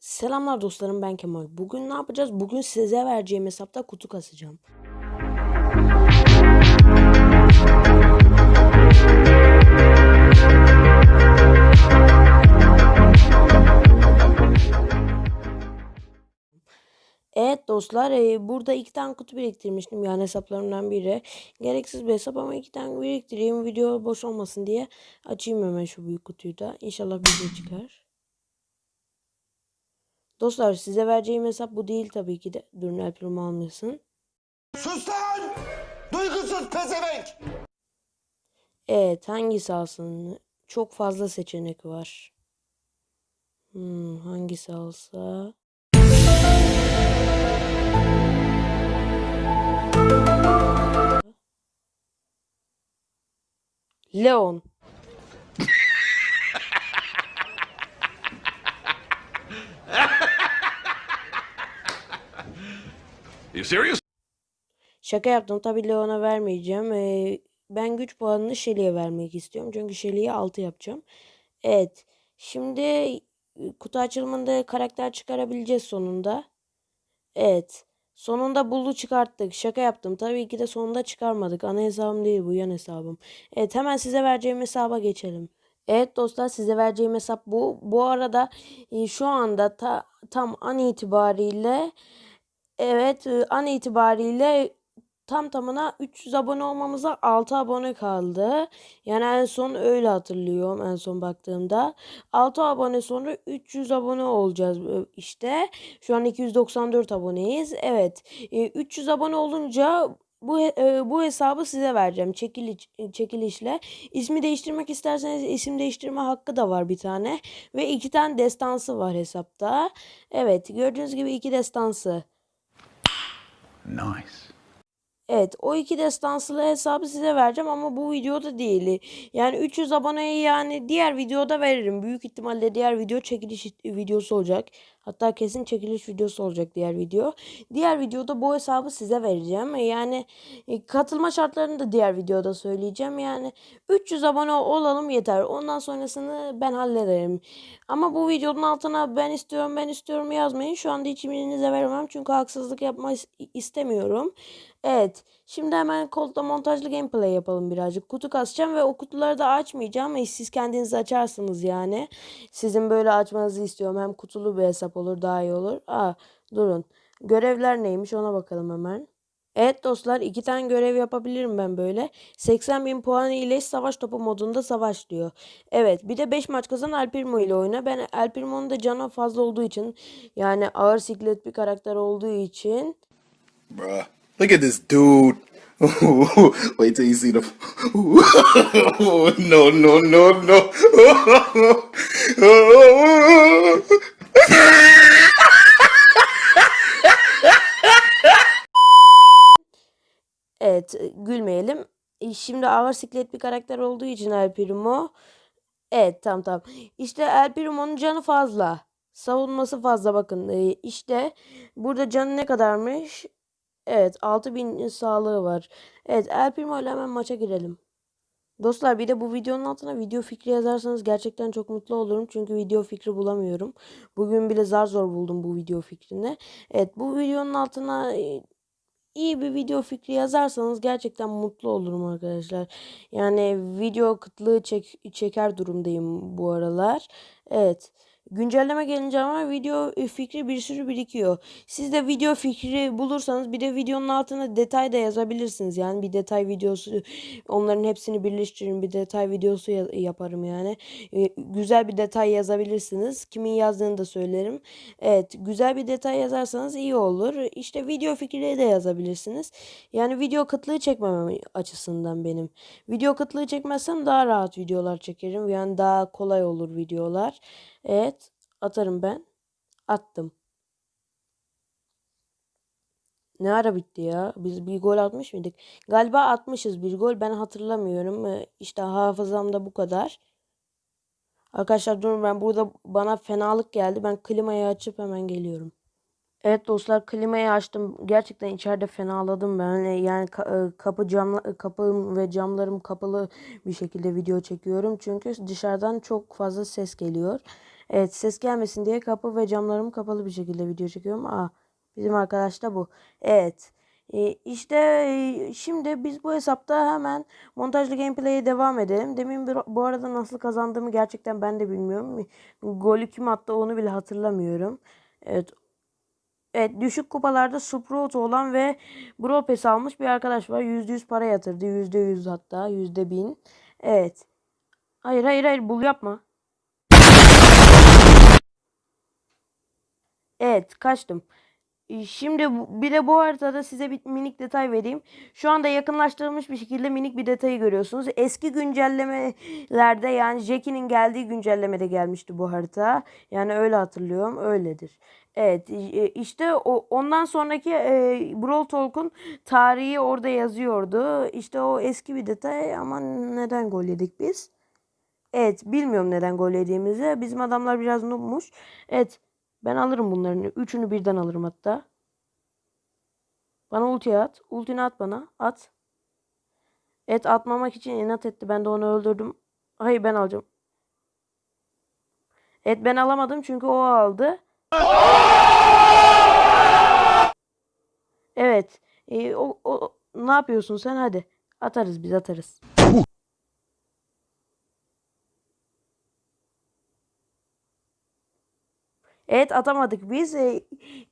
Selamlar dostlarım ben Kemal. Bugün ne yapacağız? Bugün size vereceğim hesapta kutu kasacağım. Evet dostlar e, burada iki tane kutu biriktirmiştim yani hesaplarımdan biri. Gereksiz bir hesap ama iki tane biriktireyim video boş olmasın diye açayım hemen şu büyük kutuyu da. İnşallah video çıkar. Dostlar size vereceğim hesap bu değil tabii ki de. Durun Alper'imi almasın. Sus lan! Duygusuz pezevenk! Evet hangisi alsın? Çok fazla seçenek var. Hmm, hangisi alsa? Leon. You serious? Şaka yaptım. Tabii Leon'a vermeyeceğim. Ee, ben güç puanını Shelly'e vermek istiyorum. Çünkü Shelly'ye 6 yapacağım. Evet. Şimdi e, kutu açılımında karakter çıkarabileceğiz sonunda. Evet. Sonunda bulu çıkarttık. Şaka yaptım. Tabii ki de sonunda çıkarmadık. Ana hesabım değil bu yan hesabım. Evet hemen size vereceğim hesaba geçelim. Evet dostlar size vereceğim hesap bu. Bu arada e, şu anda ta, tam an itibariyle evet an itibariyle tam tamına 300 abone olmamıza 6 abone kaldı. Yani en son öyle hatırlıyorum en son baktığımda. 6 abone sonra 300 abone olacağız işte. Şu an 294 aboneyiz. Evet. E, 300 abone olunca bu bu hesabı size vereceğim çekiliş çekilişle. İsmi değiştirmek isterseniz isim değiştirme hakkı da var bir tane ve iki tane destansı var hesapta. Evet, gördüğünüz gibi iki destansı. Nice. Evet o iki destansılı hesabı size vereceğim ama bu videoda değil. Yani 300 aboneyi yani diğer videoda veririm. Büyük ihtimalle diğer video çekiliş videosu olacak. Hatta kesin çekiliş videosu olacak diğer video. Diğer videoda bu hesabı size vereceğim. Yani e, katılma şartlarını da diğer videoda söyleyeceğim. Yani 300 abone olalım yeter. Ondan sonrasını ben hallederim. Ama bu videonun altına ben istiyorum ben istiyorum yazmayın. Şu anda hiçbirinize veremem. Çünkü haksızlık yapmak is- istemiyorum. Evet. Şimdi hemen kodda montajlı gameplay yapalım birazcık. Kutu kasacağım ve o kutuları da açmayacağım. E, siz kendiniz açarsınız yani. Sizin böyle açmanızı istiyorum. Hem kutulu bir hesap olur daha iyi olur. Aa durun. Görevler neymiş ona bakalım hemen. Evet dostlar iki tane görev yapabilirim ben böyle. 80 bin puan ile savaş topu modunda savaş diyor. Evet bir de 5 maç kazan El Primo ile oyna. Ben El Primo'nun da canı fazla olduğu için yani ağır siklet bir karakter olduğu için Bruh. Look at this dude. Wait till you see the. no, no, no, no. Evet, gülmeyelim. E, Şimdi ağır siklet bir karakter olduğu için El Primo. Evet, tamam tamam. İşte El Primo'nun canı fazla. Savunması fazla bakın. E, İşte burada canı ne kadarmış? Evet, 6000 sağlığı var. Evet, El Primo ile hemen maça girelim. Dostlar bir de bu videonun altına video fikri yazarsanız gerçekten çok mutlu olurum. Çünkü video fikri bulamıyorum. Bugün bile zar zor buldum bu video fikrini. Evet, bu videonun altına e, iyi bir video fikri yazarsanız gerçekten mutlu olurum arkadaşlar. Yani video kıtlığı çek, çeker durumdayım bu aralar. Evet. Güncelleme gelince ama video e, fikri bir sürü birikiyor. Siz de video fikri bulursanız bir de videonun altına detay da yazabilirsiniz. Yani bir detay videosu onların hepsini birleştiririm bir detay videosu ya- yaparım yani. E, güzel bir detay yazabilirsiniz. Kimin yazdığını da söylerim. Evet, güzel bir detay yazarsanız iyi olur. İşte video fikirleri de yazabilirsiniz. Yani video kıtlığı çekmemem açısından benim. Video kıtlığı çekmezsem daha rahat videolar çekerim. Yani daha kolay olur videolar. Evet, atarım ben. Attım. Ne ara bitti ya? Biz bir gol atmış mıydık? Galiba atmışız bir gol. Ben hatırlamıyorum. Ee, İşte hafızamda bu kadar. Arkadaşlar durun ben burada bana fenalık geldi. Ben klimayı açıp hemen geliyorum. Evet dostlar klimayı açtım. Gerçekten içeride fenaladım ben. Ee, Yani e, kapı cam kapım ve camlarım kapalı bir şekilde video çekiyorum. Çünkü dışarıdan çok fazla ses geliyor. Evet ses gelmesin diye kapı ve camlarım kapalı bir şekilde video çekiyorum. Aa bizim arkadaş da bu. Evet. E, işte e, şimdi biz bu hesapta hemen montajlı gameplay'e devam edelim. Demin bu arada nasıl kazandığımı gerçekten ben de bilmiyorum. Golü kim attı onu bile hatırlamıyorum. Evet Evet düşük kupalarda Sprout olan ve Pass almış bir arkadaş var. %100 para yatırdı. %100 hatta. %1000. Evet. Hayır hayır hayır bul yapma. Evet kaçtım. Şimdi bir de bu haritada size bir minik detay vereyim. Şu anda yakınlaştırılmış bir şekilde minik bir detayı görüyorsunuz. Eski güncellemelerde yani Jackie'nin geldiği güncellemede gelmişti bu harita. Yani öyle hatırlıyorum. Öyledir. Evet e, işte o, ondan sonraki e, Brawl Talk'un tarihi orada yazıyordu. İşte o eski bir detay ama neden gol yedik biz? Evet bilmiyorum neden gol yediğimizi. Bizim adamlar biraz noobmuş. Evet ben alırım bunların. Üçünü birden alırım hatta. Bana ulti at. Ultini at bana. At. Evet atmamak için inat etti. Ben de onu öldürdüm. Hayır ben alacağım. Evet ben alamadım çünkü o aldı. Evet. Ee, o, o, ne yapıyorsun sen? Hadi. Atarız biz atarız. Evet atamadık biz. Ee,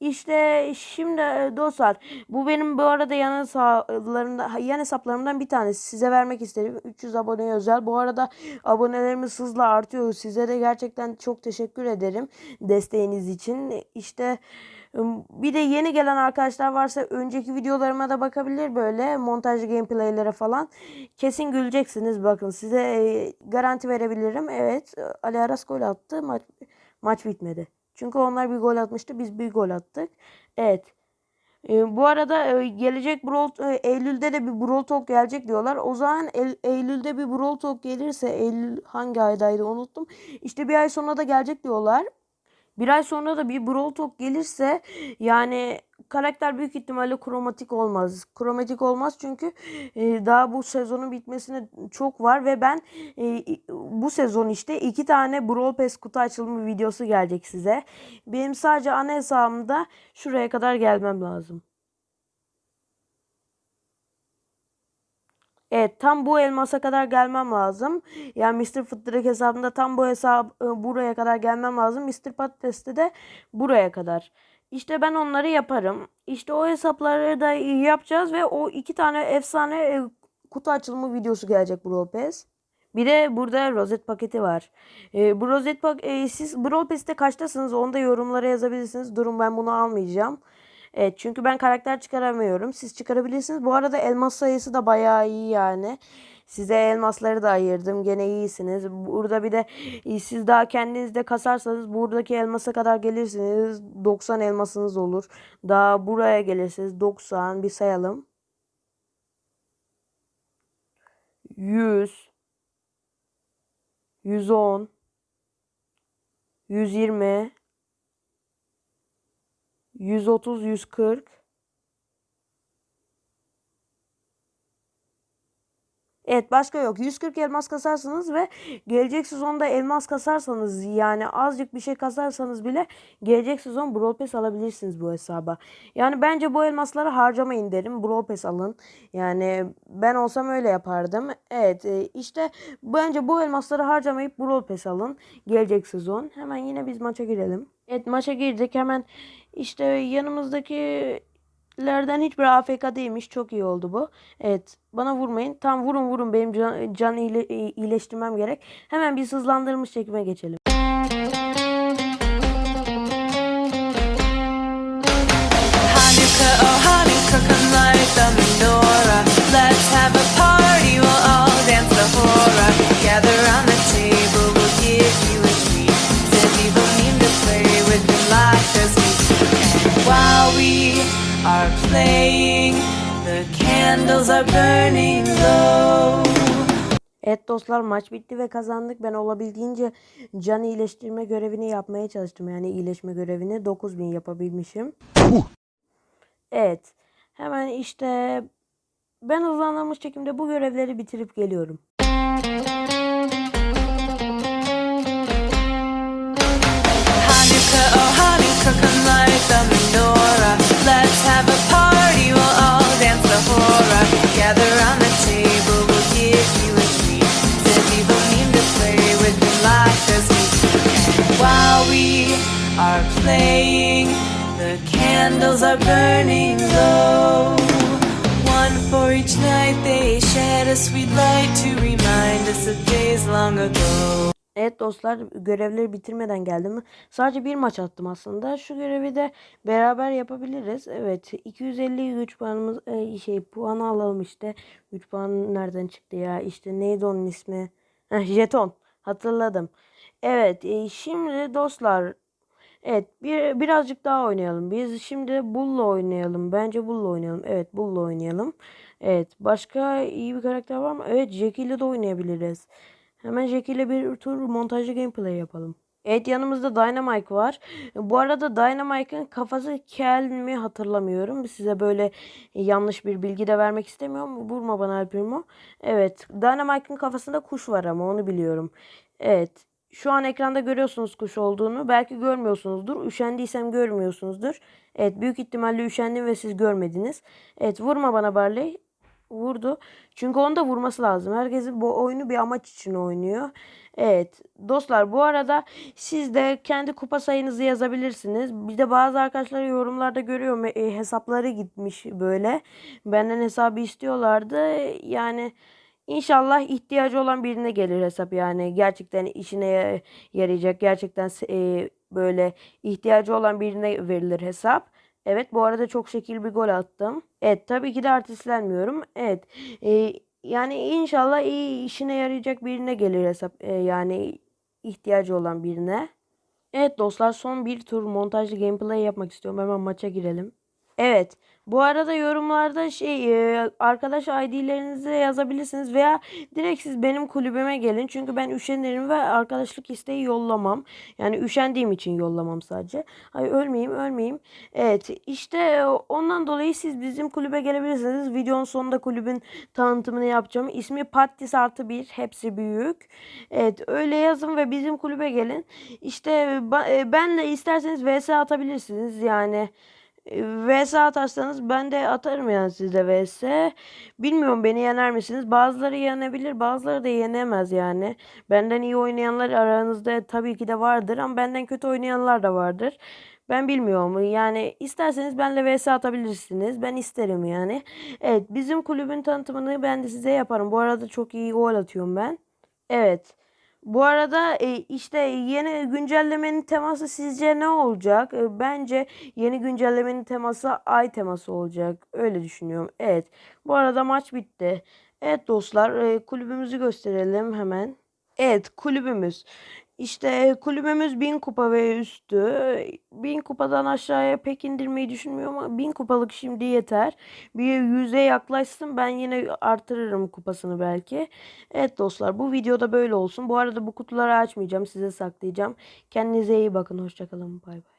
işte şimdi e, dostlar bu benim bu arada yan hesaplarımda yan hesaplarımdan bir tanesi. Size vermek istedim. 300 aboneye özel. Bu arada abonelerimiz hızla artıyor. Size de gerçekten çok teşekkür ederim desteğiniz için. İşte bir de yeni gelen arkadaşlar varsa önceki videolarıma da bakabilir böyle montajlı gameplaylere falan. Kesin güleceksiniz bakın size e, garanti verebilirim. Evet Ali Aras gol attı maç maç bitmedi. Çünkü onlar bir gol atmıştı. Biz bir gol attık. Evet. Ee, bu arada e, gelecek Brawl, e, Eylül'de de bir Brawl Talk gelecek diyorlar. O zaman Eylül'de bir Brawl Talk gelirse Eylül hangi aydaydı unuttum. İşte bir ay sonra da gelecek diyorlar. Bir ay sonra da bir Brawl Talk gelirse yani karakter büyük ihtimalle kromatik olmaz. Kromatik olmaz çünkü e, daha bu sezonun bitmesine çok var ve ben e, bu sezon işte iki tane Brawl Pass kutu açılımı videosu gelecek size. Benim sadece ana hesabımda şuraya kadar gelmem lazım. Evet tam bu elmasa kadar gelmem lazım. Yani Mr. Fıttırık hesabında tam bu hesap e, buraya kadar gelmem lazım. Mr. Patates'te de buraya kadar. İşte ben onları yaparım. İşte o hesapları da yapacağız ve o iki tane efsane e, kutu açılımı videosu gelecek Brawl Pass. Bir de burada rozet paketi var. E, bu rozet pak e, siz Brawl Pass'te kaçtasınız onu da yorumlara yazabilirsiniz. Durun ben bunu almayacağım. Evet çünkü ben karakter çıkaramıyorum. Siz çıkarabilirsiniz. Bu arada elmas sayısı da bayağı iyi yani. Size elmasları da ayırdım. Gene iyisiniz. Burada bir de siz daha kendinizde kasarsanız buradaki elmasa kadar gelirsiniz. 90 elmasınız olur. Daha buraya gelirsiniz. 90 bir sayalım. 100 110 120 130 140 Evet başka yok. 140 elmas kasarsanız ve gelecek sezonda elmas kasarsanız yani azıcık bir şey kasarsanız bile gelecek sezon Brawl Pass alabilirsiniz bu hesaba. Yani bence bu elmasları harcamayın derim. Brawl Pass alın. Yani ben olsam öyle yapardım. Evet e, işte bence bu elmasları harcamayıp Brawl Pass alın. Gelecek sezon. Hemen yine biz maça girelim. Evet maça girdik. Hemen işte yanımızdakilerden hiçbir AFK değilmiş. Çok iyi oldu bu. Evet. Bana vurmayın. Tam vurun vurun. Benim can, can iyile- iyileştirmem gerek. Hemen biz hızlandırılmış çekime geçelim. are playing, the candles are burning low. Evet dostlar maç bitti ve kazandık. Ben olabildiğince can iyileştirme görevini yapmaya çalıştım. Yani iyileşme görevini 9000 yapabilmişim. evet. Hemen işte ben hızlanılmış çekimde bu görevleri bitirip geliyorum. Hanukkah, oh Hanukkah, come light the menorah. Let's have a party, we'll all dance the hora. Gather on the table, we'll give you a treat. People mean to play with? While we are playing, the candles are burning low. One for each night, they shed a sweet light to remind us of days long ago. Evet dostlar görevleri bitirmeden geldim. Sadece bir maç attım aslında. Şu görevi de beraber yapabiliriz. Evet 250 güç puanımız e, şey puanı alalım işte. Güç puanı nereden çıktı ya? İşte neydi onun ismi? Heh, jeton. Hatırladım. Evet e, şimdi dostlar Evet bir, birazcık daha oynayalım. Biz şimdi Bull'la oynayalım. Bence Bull'la oynayalım. Evet Bull'la oynayalım. Evet başka iyi bir karakter var mı? Evet Jackie ile de oynayabiliriz. Hemen Jackie ile bir tur montajlı gameplay yapalım. Evet yanımızda Dynamite var. Bu arada Dynamite'ın kafası kel mi hatırlamıyorum. Size böyle yanlış bir bilgi de vermek istemiyorum. Vurma bana El Primo. Evet Dynamite'ın kafasında kuş var ama onu biliyorum. Evet şu an ekranda görüyorsunuz kuş olduğunu. Belki görmüyorsunuzdur. Üşendiysem görmüyorsunuzdur. Evet büyük ihtimalle üşendim ve siz görmediniz. Evet vurma bana Barley. Vurdu. Çünkü onu da vurması lazım. Herkesin bu oyunu bir amaç için oynuyor. Evet dostlar bu arada siz de kendi kupa sayınızı yazabilirsiniz. Bir de bazı arkadaşlar yorumlarda görüyorum e, hesapları gitmiş böyle. Benden hesabı istiyorlardı. Yani İnşallah ihtiyacı olan birine gelir hesap yani gerçekten işine ya- yarayacak gerçekten e, böyle ihtiyacı olan birine verilir hesap. Evet bu arada çok şekil bir gol attım. Evet tabii ki de artistlenmiyorum. Evet e, yani inşallah iyi işine yarayacak birine gelir hesap e, yani ihtiyacı olan birine. Evet dostlar son bir tur montajlı gameplay yapmak istiyorum. Hemen maça girelim. Evet. Bu arada yorumlarda şey e, arkadaş ID'lerinizi yazabilirsiniz veya direkt siz benim kulübüme gelin. Çünkü ben üşenirim ve arkadaşlık isteği yollamam. Yani üşendiğim için yollamam sadece. Ay ölmeyeyim ölmeyeyim. Evet işte ondan dolayı siz bizim kulübe gelebilirsiniz. Videonun sonunda kulübün tanıtımını yapacağım. İsmi Pattis artı bir. Hepsi büyük. Evet öyle yazın ve bizim kulübe gelin. İşte e, ben de isterseniz vs atabilirsiniz. Yani VS atarsanız ben de atarım yani size VS. Bilmiyorum beni yener misiniz? Bazıları yenebilir, bazıları da yenemez yani. Benden iyi oynayanlar aranızda tabii ki de vardır ama benden kötü oynayanlar da vardır. Ben bilmiyorum. Yani isterseniz benle VS atabilirsiniz. Ben isterim yani. Evet, bizim kulübün tanıtımını ben de size yaparım. Bu arada çok iyi gol atıyorum ben. Evet. Bu arada e, işte yeni güncellemenin teması sizce ne olacak? E, Bence yeni güncellemenin teması ay teması olacak. Öyle düşünüyorum. Evet. Bu arada maç bitti. Evet dostlar e, kulübümüzü gösterelim hemen. Evet kulübümüz. İşte e, kulübümüz 1000 kupa ve üstü. 1000 kupadan aşağıya pek indirmeyi düşünmüyorum ama 1000 kupalık şimdi yeter. Bir yüze yaklaşsın ben yine artırırım kupasını belki. Evet dostlar bu videoda böyle olsun. Bu arada bu kutuları açmayacağım size saklayacağım. Kendinize iyi bakın hoşçakalın bay bay.